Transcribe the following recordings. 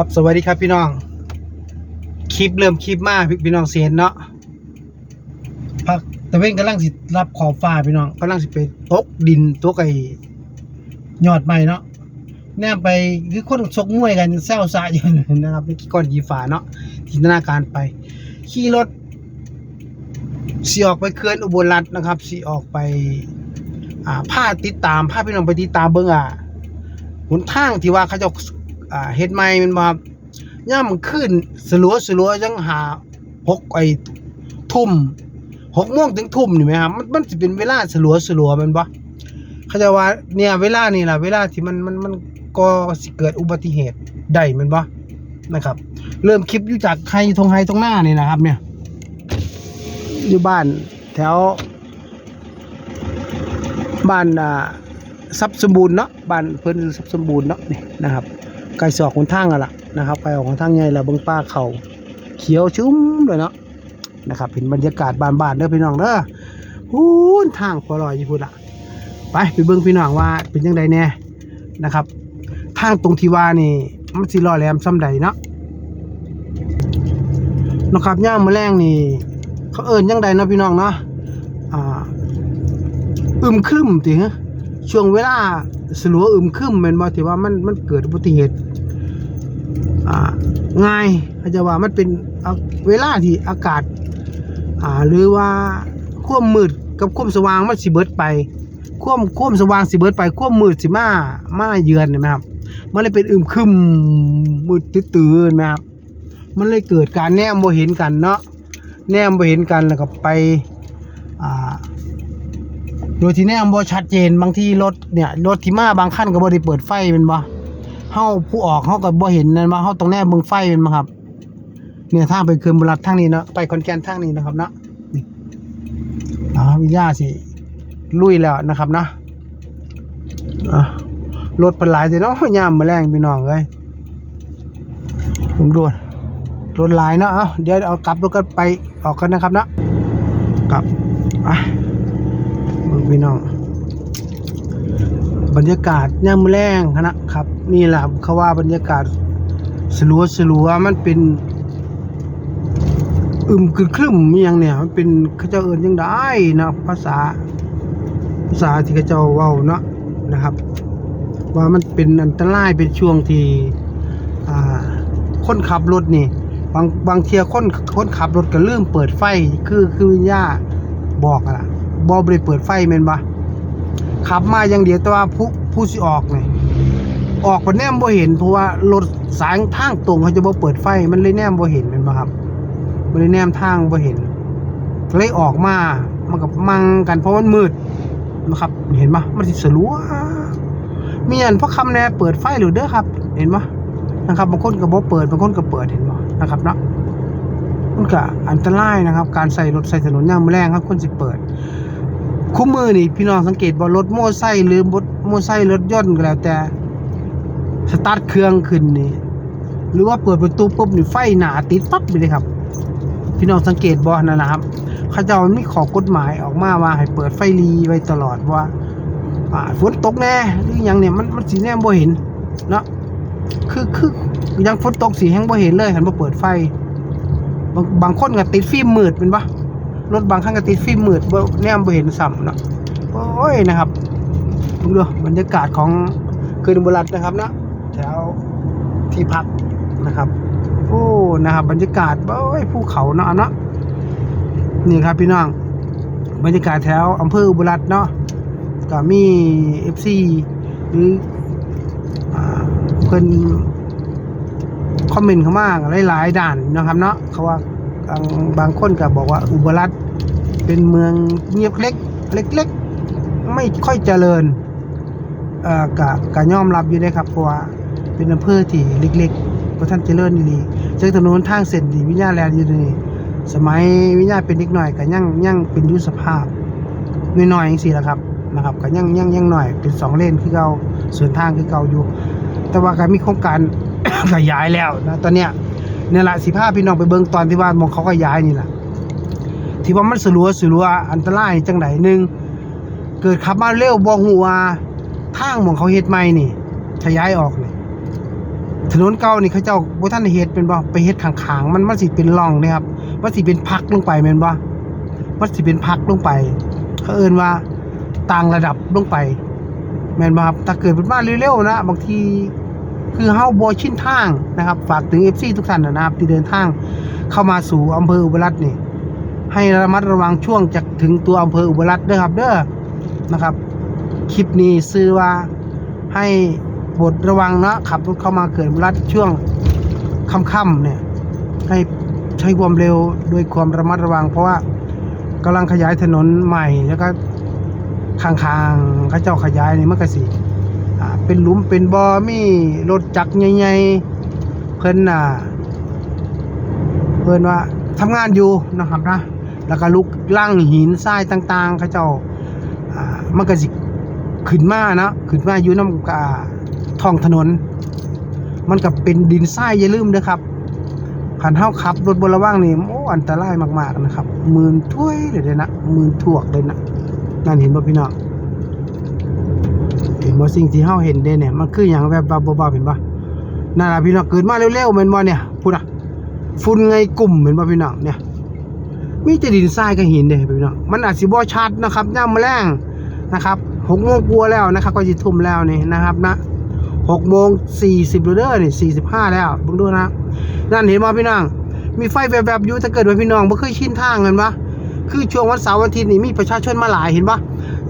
ครับสวัสดีครับพี่น้อง คลิปเริ่มคลิปมาพี่พี่น้องเสียนเนาะพักตะเวนกำลังสิรับขอบฟ้าพี่น้องกำลังสิไปตกดินตกไอ้ยอดใหม่เนาะแนมไปคือคนชกมวยกันแซวซะอยู่นะครับนี่ก้อนยีฝาเนาะจินตนาการไป ขี่รถสีออกไปเขื่อนอุบลรัตน์นะครับสีออกไป อ่าผ้าติดตามผ้าพี่น้องไปติดตามเบิ่งอะหนทางที่ว่าเขาจะ อ่าเฮ็ดใหม่มันบ่ครับย่ามมันขึ้นสลัวสลัวยังหาหกไอ้ทุ่มหกโมงถึงทุ่มนี่ไหมครับมันมันสิเป็นเวลาสลัวสลัวมันบ่เขาจะว่าเนี่ยเวลานี่แหละเวลาที่มันมันมันก็สิเกิดอุบัติเหตุได้มันบ่นะครับ เริ่มคลิปอยู่จากไฮทงไฮตรงหน้านี่นะครับ เนี่ย อยู่บ้านแถว บ้านอ่าทรัพย์สมบูรณ์เนาะบ้านเพิ่นทรัพย์สมบูรณ์เนาะนี่นะครับ ไกลสอกหนทางอะล่ะนะครับไกลออกหนทางใหญ่ละเบิ่งป้าเขาเขียวชุ่มเลยเนาะนะครับเห็นบรรยากาศบานๆเด้อพี่น้องเด้อฮู้นทางพอลอยอยู่พุ่นล่ะไปไปเบิ่งพี่น้องว่าเป็นจังไดแน่นะครับ ทางตรงที่ว่านี่มันสิรอแหลมซ้ำใดเนาะนะครับย่ามมื้อแรงนี่เขาเอิ้นจังใดนะพี่น้องเนาะอ่าอึมครึมติฮะช่วงเวลาสลัวอึมครึมแม่นบ่ที่ว่ามันมันเกิดอุบัติเหตุ ง่ายอาจจะว่ามันเป็นเวลาที่อากาศอ่าหรือว่าความมืดกับความสว่างมันสิเบิดไปความความสว่างสิเบิดไปความมืดสิมามาเยือนเห็นไหมครับมันเลยเป็นอึมครึมมืดตื้อๆนไหมครับมันเลยเกิดการแนมบ่เห็นกันเนาะแนมบ่เห็นกันแล้วก็ไปอ่าโดยที่แนมบ่ชัดเจนบางทีรถเนี่ยรถที่มาบางคันก็บ่ได้เปิดไฟแม่นบ่ เฮาผู้ออกเฮาก็บ่เห็นนั่นบ่เฮาต้องแนมเบิ่งไฟแม่นบ่ครับ เนี่ยทางไปเขื่อนบุรีรัตน์ทางนี้เนาะไปขอนแก่นทางนี้นะครับเนาะนี่อ่าวิญญาสิลุยแล้วนะครับเนาะอะรถเพิ่นหลายสิเนาะยามมื้อแรงพี่น้องเอ้ยผมดูรถหลายเนาะเอ้าเดี๋ยวเอากลับรถกันไปออกกันนะครับเนาะกลับอะเบิ่งพี่น้อง บรรยากาศย่ามมื้อแรงนะครับ นี่แหละครับเขาว่าบรรยากาศสลัวสลัวมันเป็นอึมคือครึมอหยังเนี่ย มันเป็นเขาเจ้าเอิ้นจังได้นะภาษา ภาษาที่เขาเจ้าว้าเนาะนะครับ ว่ามันเป็นอันตรายเป็นช่วงที่คนขับรถนี่ บางบางเทียคนคนขับรถก็ลืมเปิดไฟคือคือวิญญาบอกอะล่ะบอบริเปิดไฟแม่นบ่ขับมาอย่างเดียวแต่ว่าผู้ผู้สิออกนี่ ออกบ่แนมบ่เห็นเพราะว่ารถสายทางตรงเขาจะบ่เปิดไฟมันเลยแนมบ่เห็นแม่นบ่ครับมันเลยแนมทางบ่เห็นเลยออกมามันก็มังกันเพราะมันมืดนะครับ เห็นปะมันสิสลัวมีอันพวกคำแน่เปิดไฟหรือเด้อครับ เห็นปะนะครับบางคนก็บ่เปิดบางคนก็เปิดเห็นบ่นะครับเนาะมันก็อันตรายนะครับ การใส่รถใส่ถนนยามแรงครับคนสิเปิดคู่มือนี่พี่น้องสังเกตบ่รถโม่ไซค์หรือรถโม่ไซค์รถยนต์ก็แล้วแต่ สตาร์ทเครื่องขึ้นนี่หรือว่าเปิดประตูปุ๊บนี่ไฟหนาติดปั๊บไปเลยครับ พี่น้องสังเกตบ่นั่นนะครับเขาเจ้ามันมีขอกฎหมายออกมาว่าให้เปิดไฟรีไว้ตลอดว่าฝนตกแน่หรือยังเนี่ยมันมันสิแน่บ่เห็นเนาะคือคือยังฝนตกสิแฮงบ่เห็นเลยคันบ่เปิดไฟ บางบางคนก็ติดฟิล์มมืดเป็นปะรถบางคันก็ติดฟิล์มมืดแนมบ่เห็นซ้ำเนาะโอ้ยนะครับดูบรรยากาศของเขื่อนอุบรัตนะครับเนาะ ถวที่พักนะครับโอ้นะครับบรรยากาศโอ้ยภูเขาเนาะเนาะนี่ครับพี่น้องบรรยากาศแถวอำเภออุบลรัตน์เนาะก็มี FC หรือเพิ่นคอมเมนต์เข้ามาหลายๆด่านนะครับเนาะเขาว่าบางคนก็บอกว่าอุบลรัตน์เป็นเมืองเงียบเล็ก เล็ก ๆ ไม่ค่อยเจริญเอ่อกะกะยอมรับอยู่ได้ครับเพราะว่า เป็นอำเภอที่เล็กๆเพราะท่านเจริญดีๆเจอถนนทางเส้นดีวิญญาแลนอยู่นี่สมัยวิญญาเป็นเด็กหน่อยก็ยังยังเป็นยุสภาพน้อยๆจังซี่ละครับนะครับก็ยังยังยังหน่อยเป็นสองเลนคือเก่าส่วนทางคือเก่าอยู่ แต่ว่าก็มีโครงการขยายแล้วนะตอนเนี้ยเนี่ยละสิพาพี่น้องไปเบิ่งตอนที่ว่ามองเขาขยายนี่แหละที่ว่ามันสลัวสลัวอันตรายจังไดหนึ่งเกิดขับมาเร็วบ่ฮู้ว่าทางมองเขาเฮ็ดใหม่นี่ขยายออกนี่ ถนนเก่านี่เขาเจ้าบ่ทันได้เฮ็ดเป็นบ่ไปเฮ็ดข้างๆมันมันสิเป็นร่องเด้ครับมันสิเป็นพักลงไปแม่นบ่มันสิเป็นพักลงไป เขาเอิ้นว่าต่างระดับลงไป แม่นบ่ครับถ้าเกิดเป็นมานเร็วๆนะบางทีคือเฮาบ่ชินทางนะครับ ฝากถึง FC ทุกท่านนะครับ ที่เดินทางเข้ามาสู่อำเภออุบลรัตน์นี่ให้ระมัดระวังช่วงจากถึงตัวอำเภออุบลรัตน์เด้อครับเด้อนะครับ คลิปนี้ซื้อว่าให้ บทระวังนะขับรถเข้ามาเกิดรัตน์ช่วงค่ำๆเนี่ยให้ใช้ความเร็วด้วยความระมัดระวัง เพราะว่ากำลังขยายถนนใหม่แล้วก็ข้างๆเขาเจ้าขยายนี่มันก็สิเป็นหลุมเป็นบ่อมีรถจักรใหญ่ๆเพิ่นน่ะเพิ่นว่าทำงานอยู่นะครับนะแล้วก็ลุกล่างหินทรายต่างๆเขาเจ้าอ่ามันก็สิขึ้นมานะขึ้นมาอยู่น้ำกา ท้องถนน มันก็เป็นดินทรายอย่าลืมนะครับขันเท้าขับ รถบนระว่างนี่โอ้อันตรายมากๆนะครับมืนถ้วยเลยนะมืนถ่วกเลยนะนั่นเห็นบ่พี่น้องเห็นบ่สิ่งที่เฮาเห็นเด้เนี่ยมันคืออย่างแบบบาๆเห็นบ่นั่นล่ะพี่น้องเกิดมาเร็วๆแม่นบ่เนี่ยพูดอะฝุ่นไงกลุ่มเห็นป่พี่น้องเนี่ยมีแต่ดินทรายกับหินเด้พี่น้องมันอาจสิบ่ชัดนะครับย่ามแมลงนะครับหกโมงกลัวแล้วนะครับ ก็จะทุ่มแล้วนี่นะครับนะ หกโมงสี่สิบเด้อนี่สี่สิบห้าแล้วบึงดูนะ นั่นเห็นป่ะพี่น้อง มีไฟแบบๆอยู่ถ้าเกิดว่าพี่น้องบ่เคยชินทางกันปะคือช่วงวันเสาร์วันอาทิตย์นี่มีประชาชนมาหลายเห็นปะ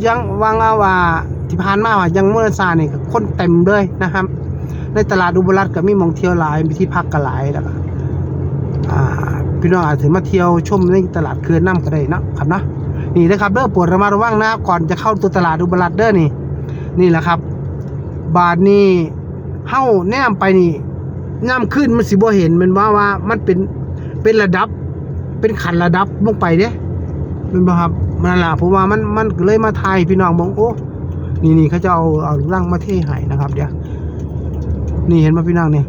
ยังวางอาว่าที่ผ่านมาว่ายังเมื่อซานี่ก็คนเต็มเลยนะครับ ในตลาดอุบลรัตน์ก็มีมองเที่ยวหลายมีที่พักก็หลายแล้วก็พี่น้องอาจจะมาเที่ยวชมในตลาดเคือนน้ำก็ได้นะครับนะนี่นะครับเด้อปวดระมัดระวังนะครับก่อนจะเข้าตัวตลาดอุบลรัตน์เด้อนี่นี่แหละครับ บาทนี้เฮ้าแนมไปนี่น้ำขึ้นมันสิบ่เห็นมันว่าว่ามันเป็นเป็นระดับ เป็นขันระดับลงไปเด้เป็นบ่ครับมันล่ะผมว่ามันมันเลยมาทายพี่น้องมองโอ้นี่นี่เขาจะเอาเอาร่างมาเทให้นะครับ เดี๋ยวนี่เห็นไหมพี่น้องนี่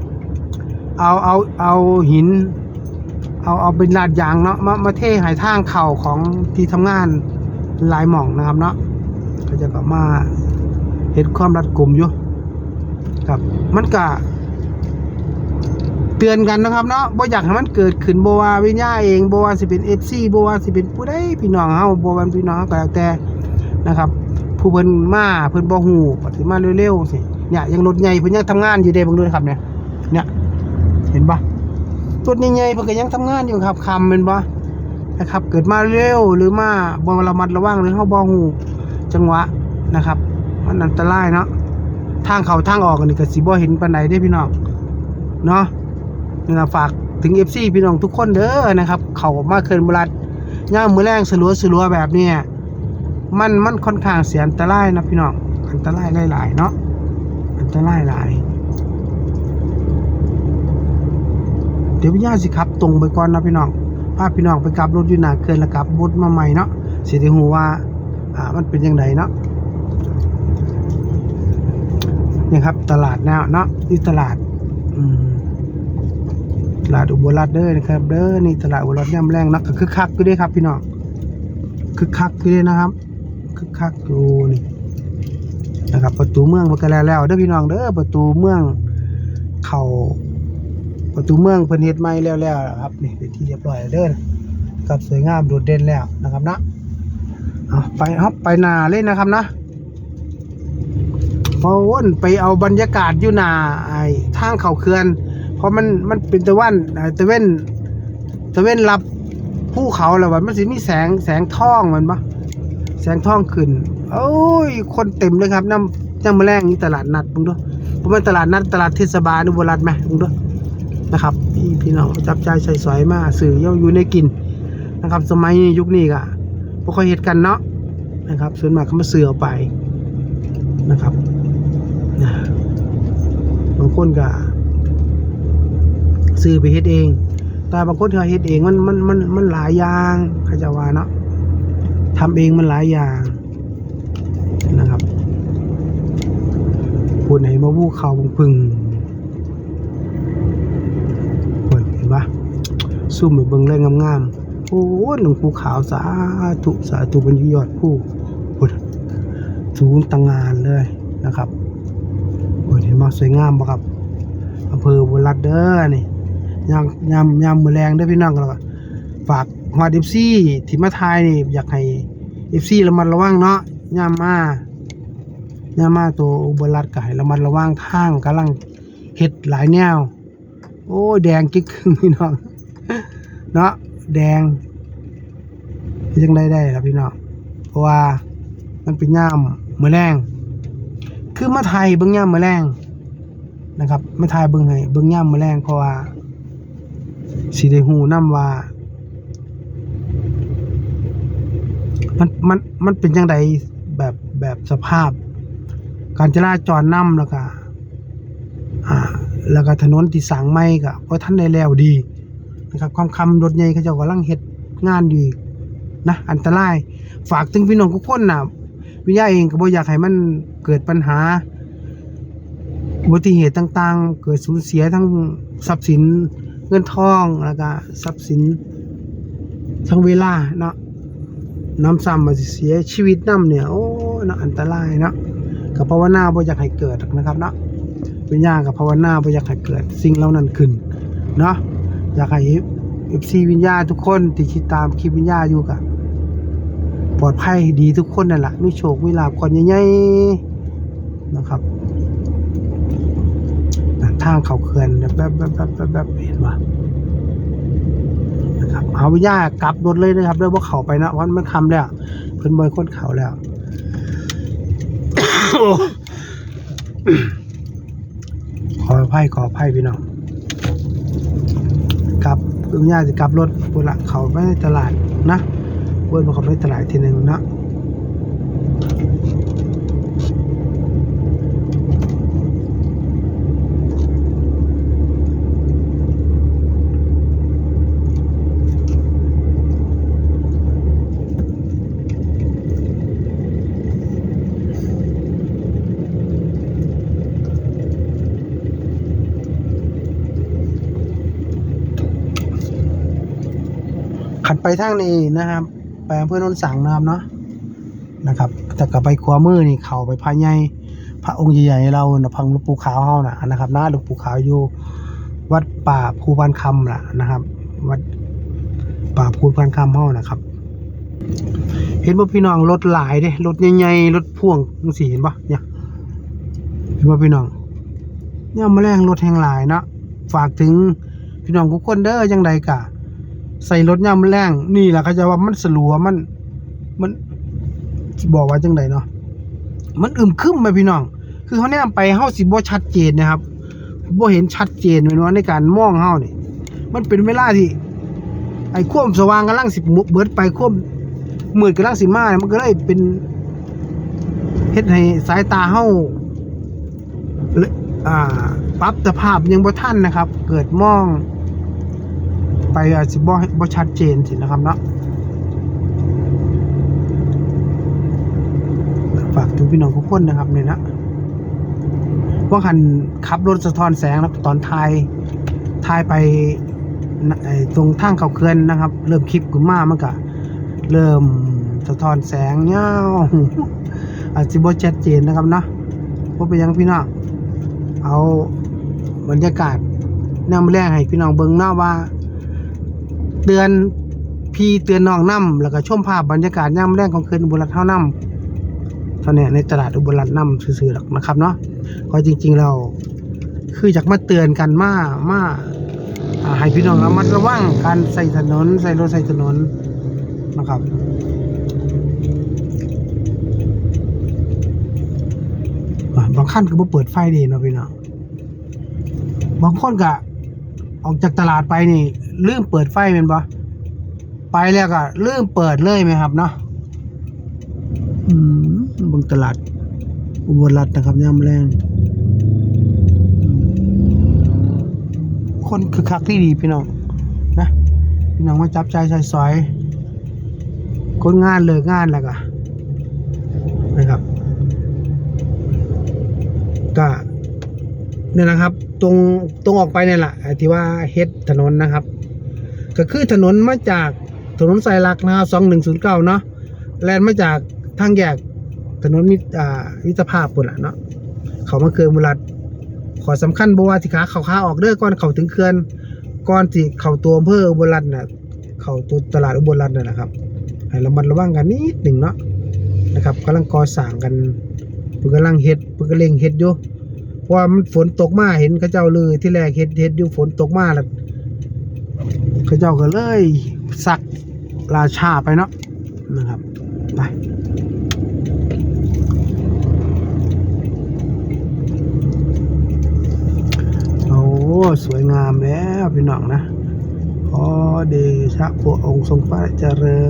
เอาเอาเอาหิน เอาเอาเป็นลาดยางเนาะมามาเทหายทางเข่าของที่ทำงานหลายหม่องนะครับเนาะก็จะก็มาเห็นความรัดกลุ่มอยู่ ครับ มันก็เตือนกันนะครับเนาะบ่อยากให้มันเกิดขึ้นบ่ว่าวิญญาเองบ่ว่าสิเป็น FC บ่ว่าสิเป็นผู้ใดพี่น้องเฮาบ่ว่าพี่น้องเฮาก็แล้วแต่นะครับ ผู้เพิ่นมาเพิ่นบ่ฮู้ปฏิมาเร็วๆสิเนี่ยยังรถใหญ่เพิ่นยังทำงานอยู่เด้บิ่งดูนะครับเนี่ยเนี่ยเห็นปะตัวใหญ่ๆเพิ่นก็ยังทำงานอยู่ครับคำเป็นบ่นะครับ เกิดมาเร็วหรือมาบ่ระมัดระวังหรือเฮาบ่ฮู้จังหวะนะครับ มันอันตรายเนาะ ทางเขาทางออกนี่ก็สิบ่เห็นปานใดเด้พี่น้องเนาะนี่ล่ะฝากถึง FC พี่น้องทุกคนเด้อนะครับ เขามาเขื่อนบรัดย่ามมื้อแรงสลัวๆแบบนี้มันมันค่อนข้างเสียอันตรายนะพี่น้องอันตรายหลายๆเนาะอันตรายหลายเดี๋ยวพี่ย่าสิขับตรงไปก่อนนะพี่น้องพาพี่น้องไปกลับรถอยู่หนาเขื่อนแล้วกลับรถมาใหม่เนาะเสิได้ฮู้ว่าอ่ามันเป็นยังไงเนาะ นี่ครับ ตลาดแนวเนาะนี่ตลาดตลาดอุบลรัตน์เด้อนะครับ เด้อนี่ตลาดอุบลรัตน์ย่ำแรงนาะก็คึกคักอยู่เด้ครับพี่น้องคึกคักอยู่เด้นะครับคึกคักอยู่นี่นะครับ ประตูเมืองมันก็แล้วแล้วเด้อพี่น้องเด้อประตูเมืองเข้าประตูเมืองเพิ่นเฮ็ดใหม่แล้วแล้วครับนี่เป็นที่เรียบร้อยเด้อกับสวยงามโดดเด่นแล้วนะครับนะเอาไปครับไปนาเลยนนะครับนะ พราะวนไปเอาบรรยากาศอยู่หนาไอ้ทางเขาเขื่อนเพราะมันมันเป็นตะวันอ่าตะเว้นตะเว้นรับภูเขาแล้วว่ามันสิมีแสงแสงท่องมันปะแสงท่องขึ้นโอ้ยคนเต็มเลยครับน้ำจังมาแรงนี่ตลาดนัดมึงดูผมเป็นตลาดนัดตลาดเทศบาลอุบรัตไหมมึงดูนะครับพี่พี่น้องจับใจใส่สอยมาสื่อเย่าอยู่ในกินนะครับ สมัยยุคนี้ก็บ่ค่อยเฮ็ดกันเนาะนะครับส่วนมากเขามาซื้อเอาไปนะครับางคนก็ซื้อไปเฮ็ดเอง แต่บางคนเขาเฮ็ดเองมันมันมันมันหลายอย่างเขาจะว่าเนาะทำเองมันหลายอย่างนะครับพูดไหนมาวู้เขาวพึงเห็นปะซุ่มไปเบิ่งเลยงามๆโอ้หลวงภูขาวสาธุสาธุบนยอดผู้สูงตังงานเลยนะครับ มาสวยงามปะครับอำเภอบุรรัตเด้อนี่ยามยามยามมือแรงเด้อพี่น้องก็แล้วก็ฝากฮอด FC ที่มาทายนี่อยากให้ FC ระมัดระวังเนาะยามมายามมาตัวอุบลรัฐก็ให้ระมัดระวังทางกำลังเฮ็ดหลายแนว โอ้ยแดงกิ๊กพี่น้องเนาะแดงยังได้ได้ครับพี่น้องเพราะว่ามันเป็นย่ามมื้อแรงคือมาไทยเบิ่งย่ามมื้อแรง นะครับมาไทยเบิ่งให้เบิ่งย่ามมื้อแรงเพราะว่าสิได้ฮู้นํว่า มันมันมันเป็นจังไดแบบแบบสภาพ การจราจรนํแล้วก็อ่า แล้วก็ถนนที่สางใหม่ก็บ่ทันได้แล้วดีนะครับความคำรถใหญ่เขาเจ้ากำลังเฮ็ดงานอยู่อีนะอันตราย ฝากถึงพี่น้องทุกคนนะวิทยาเองก็บ่อยากให้มันเกิดปัญหา อุบัติเหตุต่างๆ เกิดสูญเสียทั้งทรัพย์สินเงินทองแล้วก็ทรัพย์สินทั้งเวลาเนาะน้ำซ้ำมาเสียชีวิตน้ำเนี่ยโอ้เนาะอันตรายเนาะกับภาวนาบ่อยากให้เกิดนะครับเนาะวิญญาณกับภาวนาบ่อยากให้เกิดสิ่งเหล่านั้นขึ้นเนาะอยากให้เอฟซีวิญญาทุกคนที่คิดตามคลิปวิญญาอยู่กะปลอดภัยดีทุกคนนั่นแหละมีโชคมีลาก่อนใหญ่ๆนะครับ ทางเขาเขื่อนแบบแบบแบบแบบแบบแบบเห็นปะนะครับเอาวิญญากลับรถเลยนะครับเรื่องว่าเขาไปนะเพราะมันคำแล้วเพิ่นบอยคนเขาแล้วขออภัยขออภัยพี่น้องกลับคุณย่าจะกลับรถปุระเขาไปตลาดนะเบิ้ลาเขาไปตลาดทีหนึ่งนะ ทางนี้นะครับ ไปอำเภอโนนสังนะครับเนาะนะครับแต่กลับไปขวามือนี่เขาไปพายใหญ่พระองค์ใหญ่ๆเรานะพังหลวงปู่ขาวเฮานะนะครับหน้าหลวงปู่ขาวอยู่วัดป่าภูพานคำล่ะนะครับ วัดป่าภูพานคำเฮานะครับ เห็นว่าพี่น้องรถหลายเด้รถใหญ่ๆรถพ่วงจังซี่เห็นปะเนี่ยเห็นว่าพี่น้องเนี่ยมาแรงรถแห่งหลายเนาะฝากถึงพี่น้องทุกคนเด้อจังใดกะ ใส่รถย่ำแรงนี่แหละเขาจะว่ามันสลัวมัน มันบอกว่าจังใดเนาะมันอึมครึมไปพี่น้อง คือเขาแนมไปเฮาสิบ่ชัดเจนนะครับบ่เห็นชัดเจนแม่นว่าในการมองเฮานี่มันเป็นเวลาที่ ไอ้ความสว่างกำลังสิเบิดไปความมืดกำลังสิมาเนี่ยมันก็เลยเป็นเฮ็ดให้สายตาเฮาเลอ่าปรับสภาพยังบ่ทันนะครับ เกิดมอง ไปอาจจะบ่บ่ชัดเจนสินะครับเนาะฝากถึงพี่น้องทุกคนนะครับเนี่ยนะว่าคันขับรถสะท้อนแสงนะตอนทายทายไปตรงทางเขาเขื่อนนะครับ เริ่มคลิปขึ้นมามันก็เริ่มสะท้อนแสงเงาอาจจะบ่ชัดเจนนะครับเนาะว่าเป็นยังพี่น้องเอาบรรยากาศนำแรงให้พี่น้องเบิ่งเนาว่า เตือนพี่เตือนน้องน้ำแล้วก็ชมภาพบรรยากาศย่ำแรงของคืนอุบลรัตน์เท่าน้ำตอนนี้ในตลาดอุบลรัตน์น้ำซื่อๆหรอกนะครับเนาะก็จริง ๆเราคืออยากมาเตือนกันมามาอ่าให้พี่น้องระมัดระวังการใส่ถนนใส่รถใส่ถนนนะครับบางขั้นก็บ่เปิดไฟดีเนาะพี่น้องบางคนก็ ออกจากตลาดไปนี่ลืมเปิดไฟเป็นปะไปแล้วก็ลืมเปิดเลยไหมครับเนาะอืมเบงตลาด อุบลรัตน์นะครับย่ำแรงคนคือคักที่ดีพี่น้องนะพี่น้องมาจับใจใส่ซอยคนงานเลิกงานแล้วก็นะครับก็ เนี่ยนะครับ ตรงตรงออกไปเนี่ยแหละไอที่ว่าเฮ็ดถนนนะครับ ก็คือถนนมาจากถนนสายหลักนะครับสองหนึ่งศูนย์เก้าเนาะแลนมาจากทางแยกถนนมิตรอ่ามิตรภาพปุ่นละเนาะเขามาเกินบุรัดขอสำคัญบ่ว่าสิขาเข้าขาออกเด้อก่อนเขาถึงเขื่อนก่อนสิเขาตัวอำเภออุบลรัตน์น่ะเขาตัวตลาดอุบลรัตน์นั่นะครับให้ระมัดระวังกันนิดหนึ่งเนาะนะครับกำลังก่อสร้างกันเพิ่นกำลังเฮ็ดเพิ่นก็เร่งเฮ็ดอยู่ ราะว่ามันฝนตกมาเห็นเขาเจ้าเลือที่แรกเฮ็ดเฮ็ดอยู่ฝนตกมาแล้วเขาเจ้าก็เลยสักราชาไปเนาะนะครับไปโอ้สวยงามแล้วพี่น้องนะขอเดชะพระองค์ทรงพระเจริ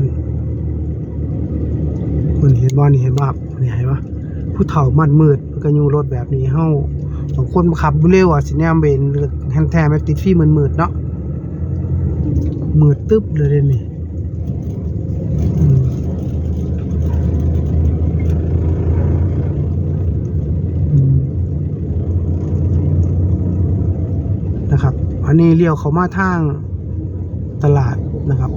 ญมันเห็นว่านนี่เห็นว่านี่เห็นว่าผู้เฒ่ามันมืดมัน ก็อยู่รถแบบนี้เฮาบางคนขับเร็วอะสิแนมเบนแฮนแทมแบบติดฟี่มันมืดๆเนาะมืดตึ๊บเลยเดนี่นะครับ อันนี้เลี้ยวเขามาทางตลาดนะครับ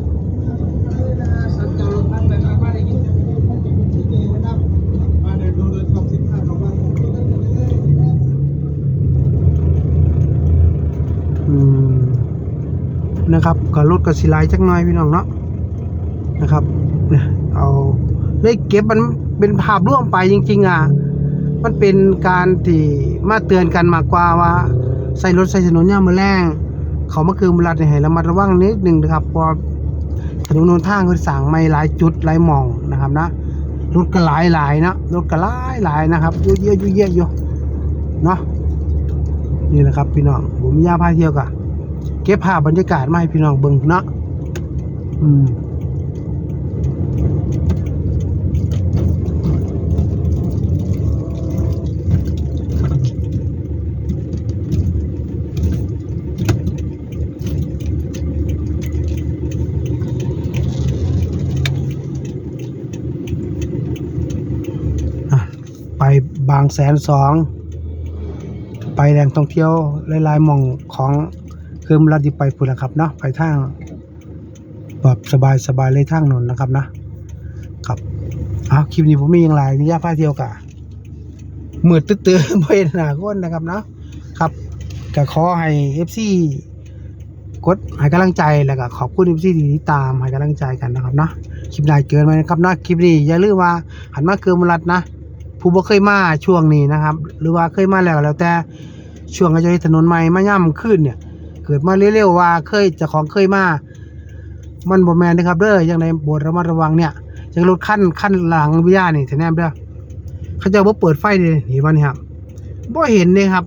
อืม นะครับก็รถก็สิหลายจักหน่อยพี่น้องเนาะนะครับเนี่ยเอาเลยเก็บมันเป็นภาพร่วมไปจริง ๆ อะ มันเป็นการที่มาเตือนกันมากกว่าว่า ใส่รถใส่ถนนย่ามือแรงเขามาคือมรัดให้ระมัดระวังนิดนึงนะครับพอถนนนนทางเขาสั่งไม่หลายจุดหลายหมองนะครับนะรถก็หลายหลายนะรถก็หลายหลายนะครับเยอะเยอะเยอะอยู่เนาะนี่แหละครับพี่น้องผมยาพาเที่ยวกะ เก็บภาพบรรยากาศมาให้พี่น้องเบิ่งเนาะอืมไปบางแสนสอง ไปแหล่งท่องเที่ยวหลายๆหม่องของ คือมรัดิไปพุ่นนะครับเนาะไปทางแบบสบายๆเลยทางนนนะครับนะครับเอาคลิปนี้ผมมีอย่างไรมีญาพาเที่ยวกะมืดตื้อๆไม่เห็นหน้นนะครับเนาะครับก็ขอให้ FC กดให้กำลังใจแล้วก็ขอบคุณ FC ที่ติดตามให้กำลังใจกันนะครับเนาะคลิปใดเกินไปนะครับเนาะคลิปนี้อย่าลืมว่าหันมาเกินมรัดนะผู้บ่เคยมาช่วงนี้นะครับ หรือว่าเคยมาแล้วแล้วแต่ช่วงก็จะถนนใหม่มาย่ำขึ้นเนี่ย เกิดมาเร็วๆว่าเคยจ้าของเคยมา มันบ่แมนนะครับเด้อยังในบสระมัดระวังเนี่ยจังรถขั้นขั้นหลังวิญญาณนี่แถแนมเด้อเขาจะบ่เปิดไฟเลยเห็นบ่นี่ครับบ่เห็นเลยครับ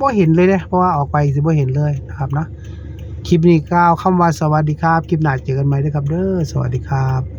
บ่เห็นเลยเด้เพราะว่าออกไปสิบ่เห็นเลยนะครับนะคลิปนี้กล่าวคำว่าสวัสดีครับ คลิปหน้าเจอกันใหม่เด้ครับเด้อสวัสดีครับ